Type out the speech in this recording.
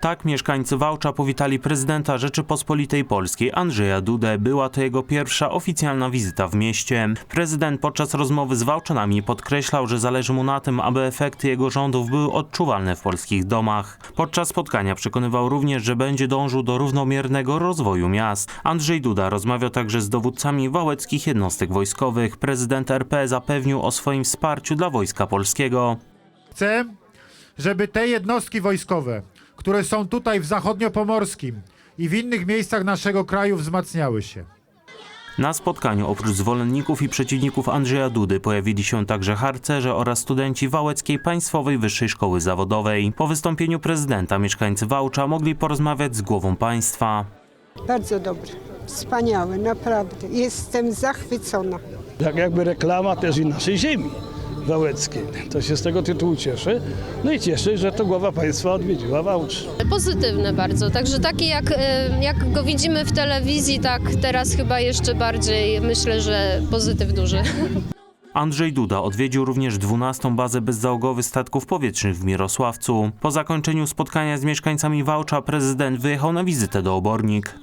Tak mieszkańcy Wałcza powitali prezydenta Rzeczypospolitej Polskiej Andrzeja Dudę. Była to jego pierwsza oficjalna wizyta w mieście. Prezydent podczas rozmowy z Wałczanami podkreślał, że zależy mu na tym, aby efekty jego rządów były odczuwalne w polskich domach. Podczas spotkania przekonywał również, że będzie dążył do równomiernego rozwoju miast. Andrzej Duda rozmawiał także z dowódcami wałeckich jednostek wojskowych. Prezydent RP zapewnił o swoim wsparciu dla Wojska Polskiego. Chcę, żeby te jednostki wojskowe, które są tutaj w zachodniopomorskim i w innych miejscach naszego kraju wzmacniały się. Na spotkaniu oprócz zwolenników i przeciwników Andrzeja Dudy pojawili się także harcerze oraz studenci Wałeckiej Państwowej Wyższej Szkoły Zawodowej. Po wystąpieniu prezydenta mieszkańcy Wałcza mogli porozmawiać z głową państwa. Bardzo dobry, wspaniały, naprawdę. Jestem zachwycona. jak jakby reklama też i naszej ziemi wałeckiej. To się z tego tytułu cieszę. No i cieszę, że to głowa państwa odwiedziła Wałcz. Pozytywny bardzo, także taki jak, e, jak go widzimy w telewizji, tak teraz chyba jeszcze bardziej myślę, że pozytyw duży. Andrzej Duda odwiedził również 12. bazę bezzałogowych statków powietrznych w Mirosławcu. Po zakończeniu spotkania z mieszkańcami Wałcza prezydent wyjechał na wizytę do Obornik.